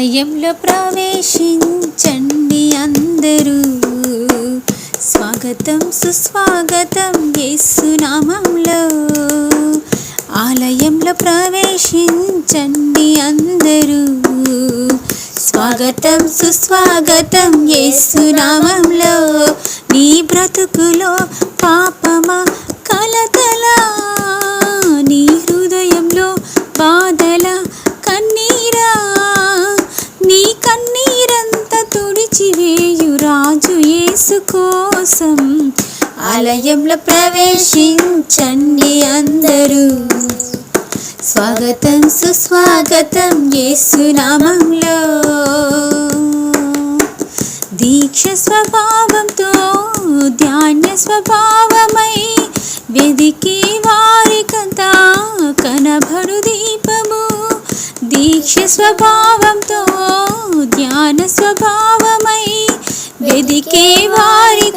ఆలయంలో ప్రవేశించండి అందరూ. స్వాగతం సుస్వాగతం యేసునామంలో ఆలయంలో ప్రవేశించండి అందరూ. స్వాగతం సుస్వాగతం యేసునామంలో నీ బ్రతుకులో పాపమా కలత కోసం ఆలయంలో ప్రవేశించండి అందరూ. స్వాగతం సుస్వాగతం యేసునామంలో దీక్ష స్వభావంతో ధ్యాన స్వభావమై వెదికి వారికంతా కనబడు దీపము. దీక్ష స్వభావంతో ధ్యాన స్వభావమై వెదికే వారి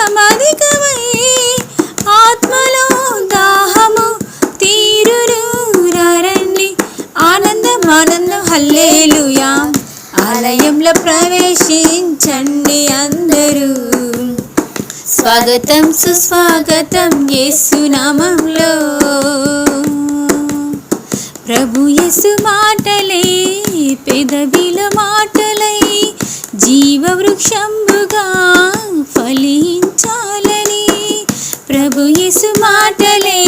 అధికమధికమై ఆత్మలో దాహము తీరును రండి ఆనందం ఆనందం హల్లేలుయా. ఆలయంలో ప్రవేశించండి అందరూ. స్వాగతం సుస్వాగతం యేసునామంలో ప్రభు యేసు మాటలే పెదవిల మాటలై జీవ ప్రభు యేసు మాటలే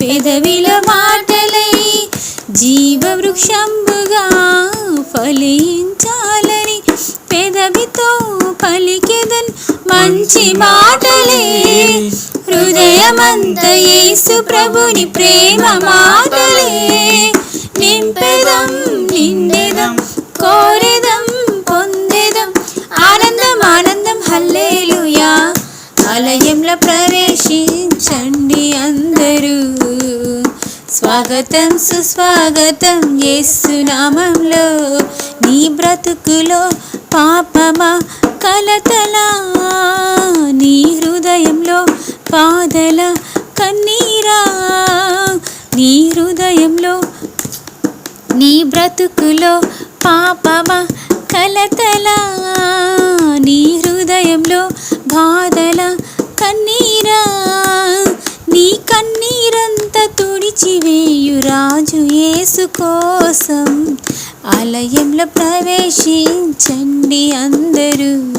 పెదవిల మాటలై జీవ వృక్షంబుగా ఫలించాలని పెదవితో పలికెదన్ మంచి మాటలే. హృదయమంత యేసు ప్రభుని ప్రేమ మాటలే. స్వాగతం సుస్వాగతం యేసునామంలో. నీ బ్రతుకులో పాపమా కలతలా? నీ హృదయంలో పాదల కన్నీరా? నీ హృదయంలో నీ బ్రతుకులో పాపమా కలతలా? నీ హృదయంలో బాధల కన్నీ యేసు కోసం ఆలయంలో ప్రవేశించండి అందరూ.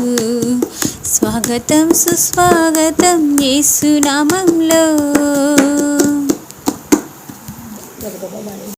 స్వాగతం సుస్వాగతం యేసునామంలో.